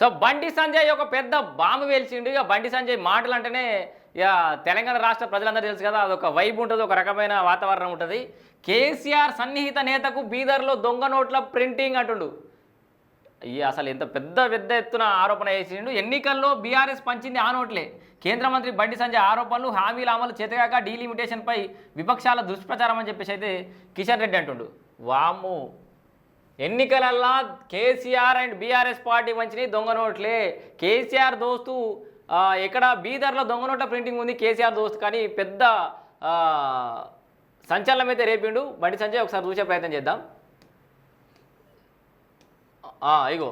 So Bandi Sanjay ఒక పెద్ద bomb వేల్చిండు. ఇక బండి సంజయ్ మాటలు అంటేనే ఇక తెలంగాణ రాష్ట్ర ప్రజలందరూ తెలుసు కదా అదొక వైబ్ ఉంటుంది ఒక రకమైన వాతావరణం ఉంటుంది. కేసీఆర్ సన్నిహిత నేతకు బీదర్లో దొంగ నోట్ల ప్రింటింగ్ అంటుండు. ఈ అసలు ఎంత పెద్ద పెద్ద ఎత్తున ఆరోపణ చేసిండు. ఎన్నికల్లో బీఆర్ఎస్ పంచింది ఆ నోట్లే. కేంద్ర మంత్రి బండి సంజయ్ ఆరోపణలు హామీల అమలు చేతగాక డీలిమిటేషన్పై విపక్షాల దుష్ప్రచారం అని చెప్పేసి అయితే కిషన్ రెడ్డి అంటుండు. వాము ఎన్నికలల్లా కేసీఆర్ అండ్ బీఆర్ఎస్ పార్టీ మంచిని దొంగ నోట్లే. కేసీఆర్ దోస్తు ఇక్కడ ఎక్కడ బీదర్లో దొంగ నోట్ల ప్రింటింగ్ ఉంది కేసీఆర్ దోస్తు కానీ పెద్ద సంచలనం అయితే రేపిండు. బండి సంజయ్ ఒకసారి చూసే ప్రయత్నం చేద్దాం. ఇగో.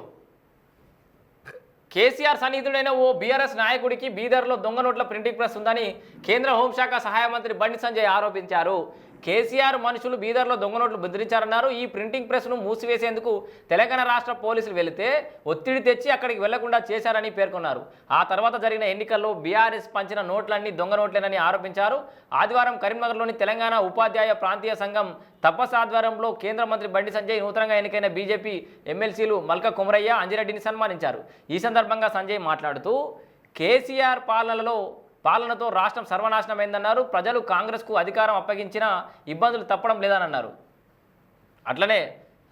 కేసీఆర్ సన్నిహితుడైన ఓ బీఆర్ఎస్ నాయకుడికి బీదర్లో దొంగ నోట్ల ప్రింటింగ్ ప్రెస్ ఉందని కేంద్ర హోంశాఖ సహాయ మంత్రి బండి సంజయ్ ఆరోపించారు. కేసీఆర్ మనుషులు బీదర్లో దొంగ నోట్లు ముద్రించారన్నారు ఈ ప్రింటింగ్ ప్రెస్ను మూసివేసేందుకు తెలంగాణ రాష్ట్ర పోలీసులు వెళితే ఒత్తిడి తెచ్చి అక్కడికి వెళ్ళకుండా చేశారని పేర్కొన్నారు. ఆ తర్వాత జరిగిన ఎన్నికల్లో బీఆర్ఎస్ పంచిన నోట్లన్నీ దొంగ నోట్లేనని ఆరోపించారు. ఆదివారం కరీంనగర్లోని తెలంగాణ ఉపాధ్యాయ ప్రాంతీయ సంఘం తపస్ ఆధ్వర్యంలో కేంద్ర మంత్రి బండి సంజయ్ నూతనంగా ఎన్నికైన బీజేపీ ఎమ్మెల్సీలు మల్క కుమరయ్య అంజిరెడ్డిని సన్మానించారు. ఈ సందర్భంగా సంజయ్ మాట్లాడుతూ కేసీఆర్ పాలనలో పాలనతో రాష్ట్రం సర్వనాశనమైందన్నారు. ప్రజలు కాంగ్రెస్కు అధికారం అప్పగించినా ఇబ్బందులు తప్పడం లేదని అన్నారు అట్లనే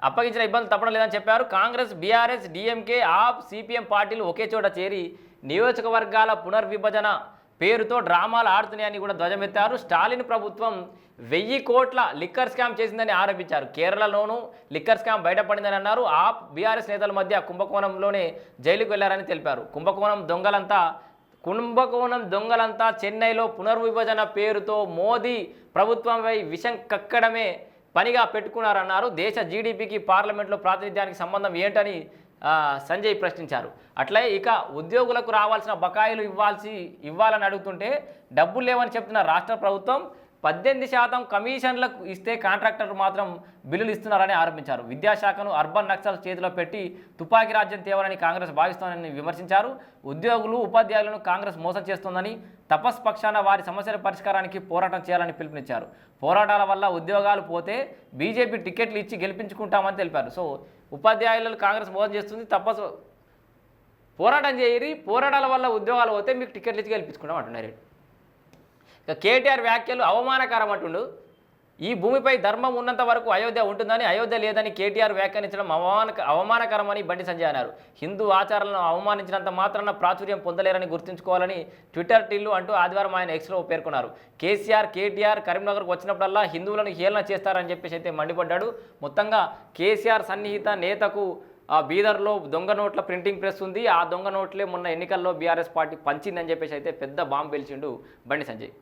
అప్పగించిన ఇబ్బందులు తప్పడం లేదని చెప్పారు. Congress BRS DMK AAP CPM పార్టీలు ఒకే చోట చేరి నియోజకవర్గాల పునర్విభజన పేరుతో డ్రామాలు ఆడుతున్నాయని కూడా ధ్వజమెత్తారు. స్టాలిన్ ప్రభుత్వం వెయ్యి కోట్ల లిక్కర్ స్కామ్ చేసిందని ఆరోపించారు. కేరళలోనూ లిక్కర్ స్కామ్ బయటపడిందని అన్నారు. ఆప్ బీఆర్ఎస్ నేతల మధ్య కుంభకోణంలోనే జైలుకు వెళ్ళారని తెలిపారు. కుంభకోణం దొంగలంతా కుంభకోణం దొంగలంతా చెన్నైలో పునర్విభజన పేరుతో మోదీ ప్రభుత్వంపై విషం కక్కడమే పనిగా పెట్టుకున్నారన్నారు. దేశ జీడిపికి పార్లమెంట్లో ప్రాతినిధ్యానికి సంబంధం ఏంటని సంజయ్ ప్రశ్నించారు. అట్లే ఇక ఉద్యోగులకు రావాల్సిన బకాయిలు ఇవ్వాల్సి ఇవ్వాలని అడుగుతుంటే డబ్బులు లేవని చెప్తున్న రాష్ట్ర ప్రభుత్వం పద్దెనిమిది శాతం కమిషన్లకు ఇస్తే కాంట్రాక్టర్లు మాత్రం బిల్లులు ఇస్తున్నారని ఆరోపించారు. విద్యాశాఖను అర్బన్ నక్సల్ చేతిలో పెట్టి తుపాకీ రాజ్యం తేవాలని కాంగ్రెస్ భావిస్తోందని విమర్శించారు. ఉద్యోగులు ఉపాధ్యాయులను కాంగ్రెస్ మోసం చేస్తోందని తపస్ పక్షాన వారి సమస్యల పరిష్కారానికి పోరాటం చేయాలని పిలుపునిచ్చారు. పోరాటాల వల్ల ఉద్యోగాలు పోతే బీజేపీ టికెట్లు ఇచ్చి గెలిపించుకుంటామని తెలిపారు. సో ఉపాధ్యాయులను కాంగ్రెస్ మోసం చేస్తుంది తపస్ పోరాటం చేయరి పోరాటాల వల్ల ఉద్యోగాలు పోతే మీకు టికెట్లు ఇచ్చి గెలిపించుకుంటాం అంటున్నారు ఇక కేటీఆర్ వ్యాఖ్యలు అవమానకరం అంటుండు. ఈ భూమిపై ధర్మం ఉన్నంత వరకు అయోధ్య ఉంటుందని అయోధ్య లేదని కేటీఆర్ వ్యాఖ్యానించడం అవమాన అవమానకరమని బండి సంజయ్ అన్నారు. హిందూ ఆచారాలను అవమానించినంత మాత్రాన ప్రాచుర్యం పొందలేరని గుర్తుంచుకోవాలని ట్విట్టర్ టిల్లు అంటూ ఆదివారం ఆయన ఎక్స్లో పేర్కొన్నారు. కేసీఆర్ కేటీఆర్ కరీంనగర్కు వచ్చినప్పుడల్లా హిందువులను హేళన చేస్తారని చెప్పేసి అయితే మండిపడ్డాడు. మొత్తంగా కేసీఆర్ సన్నిహిత నేతకు ఆ బీదర్లో దొంగ నోట్ల ప్రింటింగ్ ప్రెస్ ఉంది. ఆ దొంగ నోట్లే మొన్న ఎన్నికల్లో బీఆర్ఎస్ పార్టీ పంచిందని చెప్పేసి అయితే పెద్ద బాంబు పేల్చిండు బండి సంజయ్.